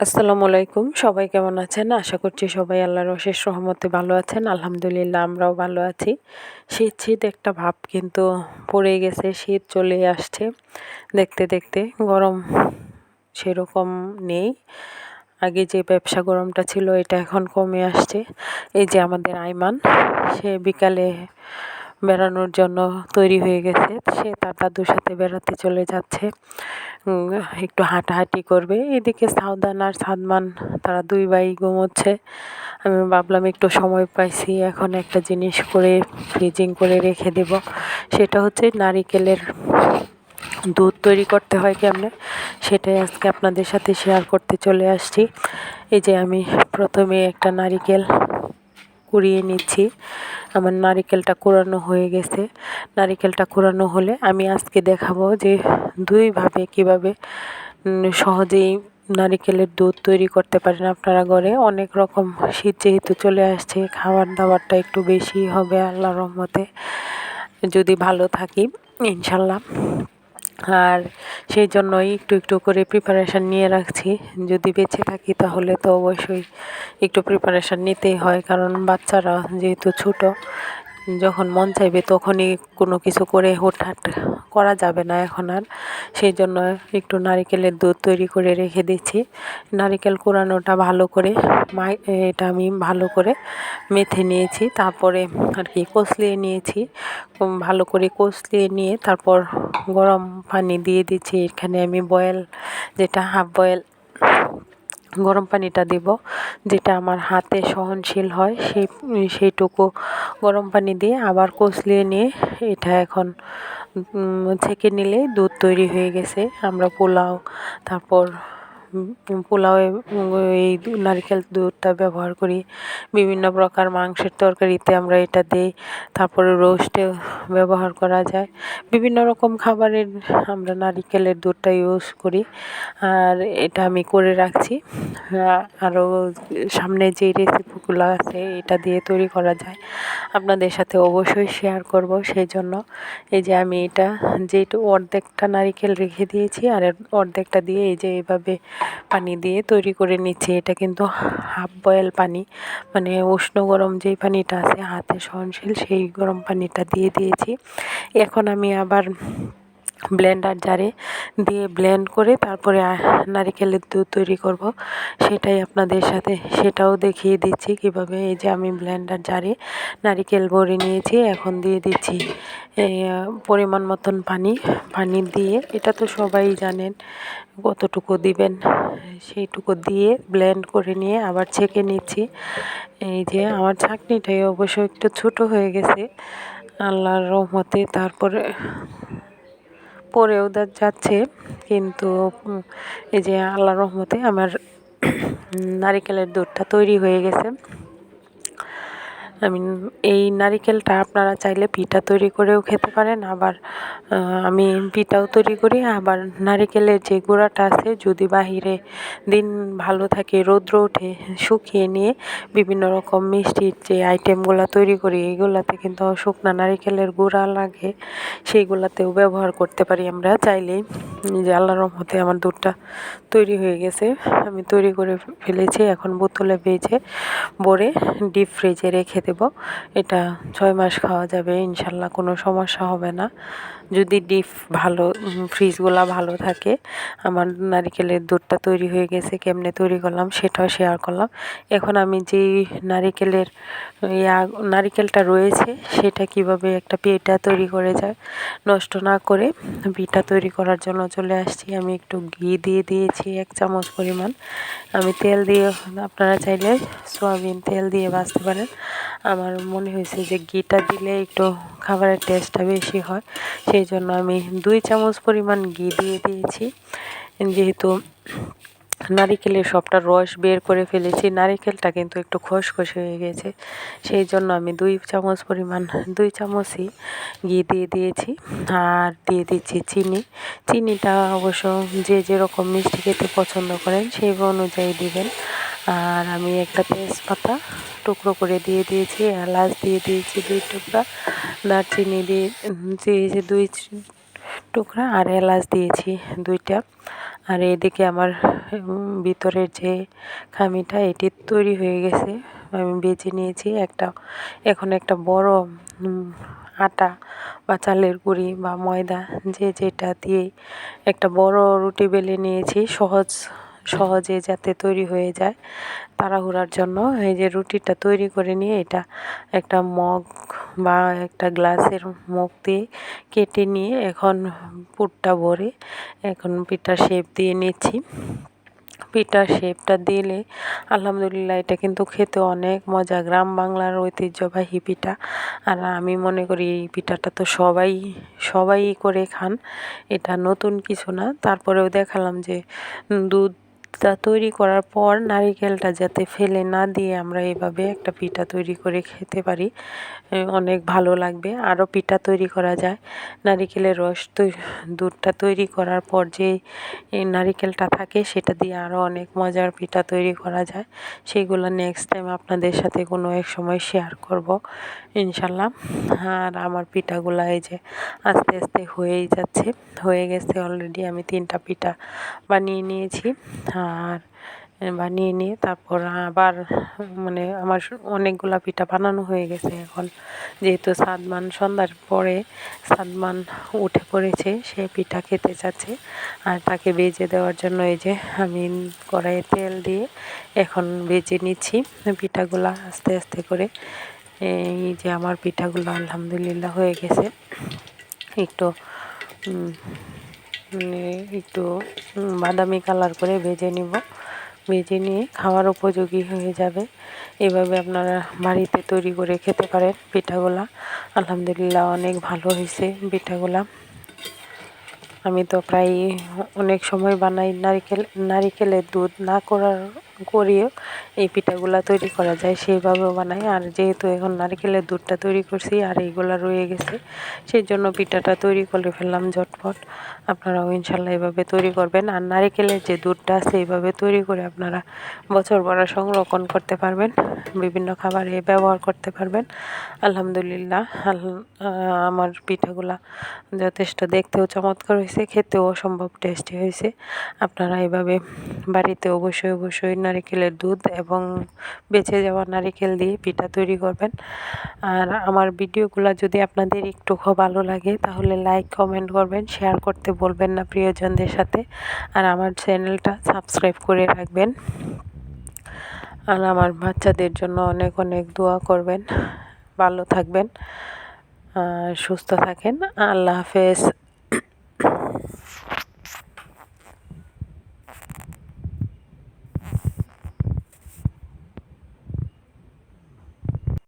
আসসালামু আলাইকুম। সবাই কেমন আছেন? আশা করছি সবাই আল্লাহর অশেষ রহমতে ভালো আছেন। আলহামদুলিল্লাহ আমরাও ভালো আছি। শীত শীত একটা ভাব কিন্তু পড়ে গেছে, শীত চলে আসছে। দেখতে দেখতে গরম সেরকম নেই। আগে যে ব্যবসা গরমটা ছিল, এটা এখন কমে আসছে। এই যে আমাদের আইমান সে বিকালে বেড়ানোর জন্য তৈরি হয়ে গেছে। সে তার দাদুর সাথে বেড়াতে চলে যাচ্ছে। একটু হাঁটাহাঁটি করবে। এদিকে সাউদান আর সাদমান, তারা দুই ভাই ঘুমোচ্ছে। আমি ভাবলাম একটু সময় পাইছি, এখন একটা জিনিস করে ফ্রিজিং করে রেখে দেব। সেটা হচ্ছে নারিকেলের দুধ তৈরি করতে হয় কেমনে? সেটাই আজকে আপনাদের সাথে শেয়ার করতে চলে আসছি। এই যে আমি প্রথমে একটা নারিকেল কুড়িয়ে নিচ্ছি। আমার নারিকেলটা কুড়ানো হয়ে গেছে। নারিকেলটা কুড়ানো হলে আমি আজকে দেখাবো যে দুইভাবে কীভাবে সহজেই নারিকেলের দুধ তৈরি করতে পারেন আপনারা ঘরে। অনেক রকম শীত যেহেতু চলে আসছে খাবার দাবারটা একটু বেশি হবে আল্লাহ রহমতে। যদি ভালো থাকি, ইনশাল্লাহ। আর সেই জন্যই একটু একটু করে প্রিপারেশান নিয়ে রাখছি। যদি বেঁচে থাকি তাহলে তো অবশ্যই একটু প্রিপারেশান নিতেই হয়, কারণ বাচ্চারা যেহেতু ছোটো, যখন মন চাইবে তখনই কোনো কিছু করে হুটহাট করা যাবে না এখন আর। সেই জন্য একটু নারিকেলের দুধ তৈরি করে রেখে দিচ্ছি। নারিকেল কোরানোটা ভালো করে মা এটা আমি ভালো করে মেথে নিয়েছি। তারপরে আর কি কষলিয়ে নিয়েছি। ভালো করে কষলিয়ে নিয়ে তারপর গরম পানি দিয়ে দিচ্ছি। এখানে আমি বয়েল, যেটা হাফ বয়েল গরম পানিটা দেব, যেটা আমার হাতে সহনশীল হয়। সেই, সেইটুকু গরম পানি দিয়ে আবার কষলিয়ে নিয়ে এটা এখন ছেঁকে নিলে দুধ তৈরি হয়ে গেছে। আমরা পোলাও তারপর পোলাওয়ে এই নারকেল দুধটা ব্যবহার করি। বিভিন্ন প্রকার মাংসের তরকারিতে আমরা এটা দিই। তারপরে রোস্টে ব্যবহার করা যায়। বিভিন্ন রকম খাবারের আমরা নারিকেলের দুধটা ইউজ করি। আর এটা আমি করে রাখছি। আরও সামনে যে রেসিপিগুলো আছে, এটা দিয়ে তৈরি করা যায়। আপনাদের সাথে অবশ্যই শেয়ার করব সেই জন্য এই যে আমি এটা যেটু অর্ধেকটা নারিকেল রেখে দিয়েছি, আর অর্ধেকটা দিয়ে এই যে এইভাবে পানি দিয়ে তৈরি করে নিচ্ছি। এটা কিন্তু হাফ বয়েল পানি। মানে উষ্ণ গরম যেই পানিটা আছে, হাতে সহনশীল সেই গরম পানিটা দিয়ে দিয়েছি। এখন আমি আবার ব্লেন্ডার জারে দিয়ে ব্লেন্ড করে তারপরে নারিকেলের দুধ তৈরি করব। সেটাই আপনাদের সাথে, সেটাও দেখিয়ে দিচ্ছি কীভাবে। এই যে আমি ব্লেন্ডার জারে নারিকেল ভরে নিয়েছি, এখন দিয়ে দিচ্ছি পরিমাণ মতন পানি পানি দিয়ে, এটা তো সবাই জানেন কতটুকু দিবেন। সেইটুকু দিয়ে ব্লেন্ড করে নিয়ে আবার ছেঁকে নিচ্ছি। এই যে আমার ছাঁকনিটাই অবশ্য একটু ছোট হয়ে গেছে, আল্লাহর রহমতে তারপরে পরেও যাচ্ছে। কিন্তু এই যে আল্লাহর রহমতে আমার নারিকেলের দুধটা তৈরি হয়ে গেছে। আমি এই নারিকেলটা আপনারা চাইলে পিঠা তৈরি করেও খেতে পারেন। আবার আমি পিঠাও তৈরি করি। আবার নারিকেলের যে গুঁড়াটা আছে, যদি বাহিরে দিন ভালো থাকে, রৌদ্র ওঠে, শুকিয়ে নিয়ে বিভিন্ন রকম মিষ্টির যে আইটেমগুলো তৈরি করি এইগুলাতে কিন্তু শুকনা নারিকেলের গুঁড়া লাগে। সেইগুলাতেও ব্যবহার করতে পারি আমরা। চাইলেই যে আল্লাহর রহমতে আমার দুধটা তৈরি হয়ে গেছে। আমি তৈরি করে ফেলেছি। এখন বোতলে বেজে ভরে ডিপ ফ্রিজে রেখে দেব। এটা ছয় মাস খাওয়া যাবে, ইনশাল্লাহ কোনো সমস্যা হবে না। যদি ডিপ ভালো ফ্রিজগুলো ভালো থাকে, আমার নারিকেলের দুধটা তৈরি হয়ে গেছে, কেমনে তৈরি করলাম সেটাও শেয়ার করলাম। এখন আমি যেই নারিকেলের, ইয়া, নারিকেলটা রয়েছে, সেটা কীভাবে একটা পিঠা তৈরি করে যায়, নষ্ট না করে পিঠা তৈরি করার জন্য চলে আসছি। আমি একটু ঘি দিয়ে দিয়েছি, এক চামচ পরিমাণ। আমি তেল দিয়ে, আপনারা চাইলে সোয়াবিন তেল দিয়ে বাঁচতে পারেন। আমার মনে হয়েছে যে ঘিটা দিলে একটু খাবারের টেস্টটা বেশি হয়। সেই জন্য আমি দুই চামচ পরিমাণ ঘি দিয়ে দিয়েছি। যেহেতু নারিকেলের সবটা রস বের করে ফেলেছি, নারিকেলটা কিন্তু একটু খসখসে হয়ে গেছে। সেই জন্য আমি দুই চামচ পরিমাণ, দুই চামচই ঘি দিয়ে দিয়েছি। আর দিয়ে দিচ্ছি চিনি। চিনিটা অবশ্য যে যেরকম মিষ্টি খেতে পছন্দ করেন, সেই অনুযায়ী দিবেন। আর আমি একটা তেজপাতা টুকরো করে দিয়ে দিয়েছি, এলাচ দিয়ে দিয়েছি দুই টুকরা, দারচিনি দিয়ে দিয়েছি দুই টুকরা আর এলাচ দিয়েছি দুইটা। আর এদিকে আমার ভিতরের যে খামিটা এটি তৈরি হয়ে গেছে, আমি বেছে নিয়েছি একটা, এখন একটা বড় আটা বা চালের গুঁড়ি বা ময়দা যে যেটা দিয়ে একটা বড় রুটি বেলে নিয়েছি সহজ সহজে যাতে তৈরি হয়ে যায় তাড়াহুড়ার জন্য। এই যে রুটিটা তৈরি করে নিয়ে এটা একটা মগ বা একটা গ্লাসের মুখ দিয়ে কেটে নিয়ে এখন পুরটা ভরে এখন পিঠার শেপ দিয়ে নিচ্ছি। পিঠার শেপটা দিলে আলহামদুলিল্লাহ এটা কিন্তু খেতে অনেক মজা। গ্রাম বাংলার ঐতিহ্যবাহী পিঠা। আর আমি মনে করি এই পিঠাটা তো সবাই সবাই করে খান। এটা নতুন কিছু না। তারপরেও দেখালাম যে দুধ তা তৈরি করার পর নারিকেলটা যাতে ফেলে না দিয়ে আমরা এভাবে একটা পিঠা তৈরি করে খেতে পারি অনেক ভালো লাগবে। আরও পিঠা তৈরি করা যায়। নারিকেলের রস দুধটা তৈরি করার পর যে নারিকেলটা থাকে সেটা দিয়ে আরও অনেক মজার পিঠা তৈরি করা যায়। সেইগুলো নেক্সট টাইম আপনাদের সাথে কোনো এক সময় শেয়ার করব, ইনশাল্লাহ। আর আমার পিঠাগুলো এই যে আস্তে আস্তে হয়েই যাচ্ছে, হয়ে গেছে অলরেডি আমি তিনটা পিঠা বানিয়ে নিয়েছি। আর বানিয়ে নিয়ে তারপর আবার মানে আমার অনেকগুলা পিঠা বানানো হয়ে গেছে এখন। যেহেতু সাদমান সন্ধ্যার পরে সাদমান উঠে পড়েছে, সে পিঠা খেতে চাচ্ছে। আর তাকে বেজে দেওয়ার জন্য এই যে আমি কড়াইয়ে তেল দিয়ে এখন বেজে নিচ্ছি পিঠাগুলা আস্তে আস্তে করে। এই যে আমার পিঠাগুলো আলহামদুলিল্লাহ হয়ে গেছে। একটু একটু বাদামি কালার করে ভেজে নিব। ভেজে নিয়ে খাওয়ার উপযোগী হয়ে যাবে। এভাবে আপনারা বাড়িতে তৈরি করে খেতে পারেন পিঠাগুলা। আলহামদুলিল্লাহ অনেক ভালো হয়েছে পিঠাগুলা। আমি তো প্রায় অনেক সময় বানাই নারিকেল, নারিকেলের দুধ না করার করিয়েও এই পিঠাগুলা তৈরি করা যায় সেইভাবেও বানাই। আর যেহেতু এখন নারকেলের দুধটা তৈরি করছি আর এইগুলা রয়ে গেছে সেই জন্য পিঠাটা তৈরি করে ফেললাম ঝটপট। আপনারাও ইনশাল্লাহ এভাবে তৈরি করবেন। আর নারিকেলের যে দুধটা আছে, এইভাবে তৈরি করে আপনারা বছর ভরা সংরক্ষণ করতে পারবেন, বিভিন্ন খাবারে ব্যবহার করতে পারবেন। আলহামদুলিল্লাহ আমার পিঠাগুলা যথেষ্ট দেখতেও চমৎকার হয়েছে, খেতেও অসম্ভব টেস্টি হয়েছে। আপনারা এভাবে বাড়িতে অবশ্যই অবশ্যই নারিকেলের দুধ এবং বেঁচে যাওয়া নারিকেল দিয়ে পিঠা তৈরি করবেন। আর আমার ভিডিওগুলো যদি আপনাদের একটু ভালো লাগে, তাহলে লাইক কমেন্ট করবেন শেয়ার করতে বলবেন না প্রিয়জনদের সাথে। আর আমার চ্যানেলটা সাবস্ক্রাইব করে রাখবেন। আর আমার বাচ্চাদের জন্য অনেক অনেক দোয়া করবেন। ভালো থাকবেন সুস্থ থাকেন। আল্লাহ হাফেজ।